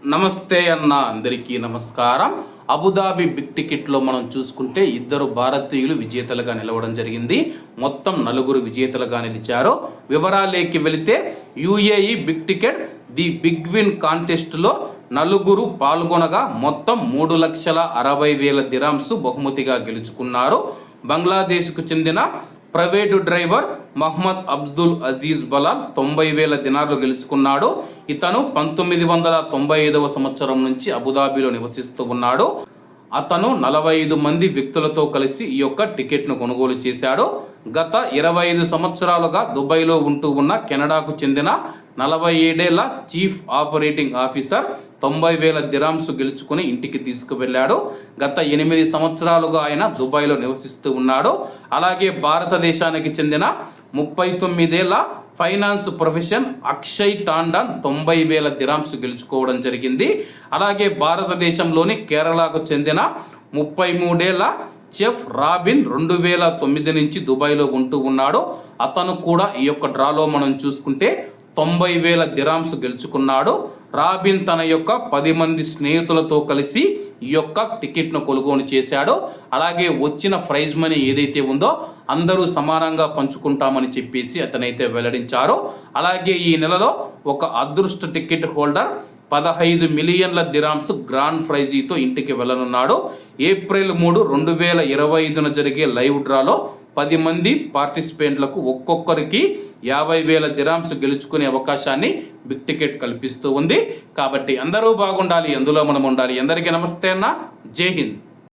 నమస్తే అన్న అందరికీ నమస్కారం. అబుదాబి బిగ్ టికెట్లో మనం చూసుకుంటే ఇద్దరు భారతీయులు విజేతలుగా నిలవడం జరిగింది. మొత్తం నలుగురు విజేతలుగా నిలిచారు. వివరాలేకి వెళితే UAE big ticket the big win కాంటెస్ట్లో నలుగురు పాల్గొనగా మొత్తం మూడు లక్షల అరవై వేల దిరామ్స్ బహుమతిగా గెలుచుకున్నారు. బంగ్లాదేశ్కు చెందిన ప్రైవేటు డ్రైవర్ మహ్మద్ అబ్దుల్ అజీజ్ బలాల్ తొంభై వేల దినార్లు గెలుచుకున్నాడు. ఇతను పంతొమ్మిది వందల తొంభై ఐదవ సంవత్సరం నుంచి అబుదాబిలో నివసిస్తూ ఉన్నాడు. అతను నలభై ఐదు మంది వ్యక్తులతో కలిసి ఈ యొక్క టికెట్ను కొనుగోలు చేశాడు. గత ఇరవై ఐదు సంవత్సరాలుగా దుబాయ్లో ఉంటూ ఉన్న కెనడాకు చెందిన నలభై ఏడేళ్ళ చీఫ్ ఆపరేటింగ్ ఆఫీసర్ తొంభై వేల దిరామ్స్ గెలుచుకుని ఇంటికి తీసుకువెళ్ళాడు. గత ఎనిమిది సంవత్సరాలుగా ఆయన దుబాయ్లో నివసిస్తూ ఉన్నాడు. అలాగే భారతదేశానికి చెందిన ముప్పై తొమ్మిదేళ్ళ ఫైనాన్స్ ప్రొఫెషన్ అక్షయ్ టాండన్ తొంభై వేల దిరామ్స్ గెలుచుకోవడం జరిగింది. అలాగే భారతదేశంలోని కేరళకు చెందిన ముప్పై మూడేళ్ళ చెఫ్ రాబిన్ రెండు వేల తొమ్మిది నుంచి దుబాయ్లో ఉంటూ ఉన్నాడు. అతను కూడా ఈ యొక్క డ్రాలో మనం చూసుకుంటే తొంభై వేల దిరామ్స్ గెలుచుకున్నాడు. రాబిన్ తన యొక్క పది మంది స్నేహితులతో కలిసి ఈ యొక్క టికెట్ను కొనుగోలు చేశాడు. అలాగే వచ్చిన ప్రైజ్ మనీ ఏదైతే ఉందో అందరూ సమానంగా పంచుకుంటామని చెప్పేసి అతనైతే వెల్లడించారు. అలాగే ఈ నెలలో ఒక అదృష్ట టికెట్ హోల్డర్ పదహైదు మిలియన్ల దిరామ్స్ గ్రాండ్ ప్రైజీతో ఇంటికి వెళ్ళనున్నాడు. ఏప్రిల్ మూడు రెండు వేల ఇరవై ఐదున జరిగే లైవ్ డ్రాలో పది మంది పార్టిసిపెంట్లకు ఒక్కొక్కరికి యాభై వేల దిరాంస్ గెలుచుకునే అవకాశాన్ని బిగ్ టికెట్ కల్పిస్తూ ఉంది. కాబట్టి అందరూ బాగుండాలి ఎందులో మనం ఉండాలి. అందరికీ నమస్తే అన్న. జై హింద్.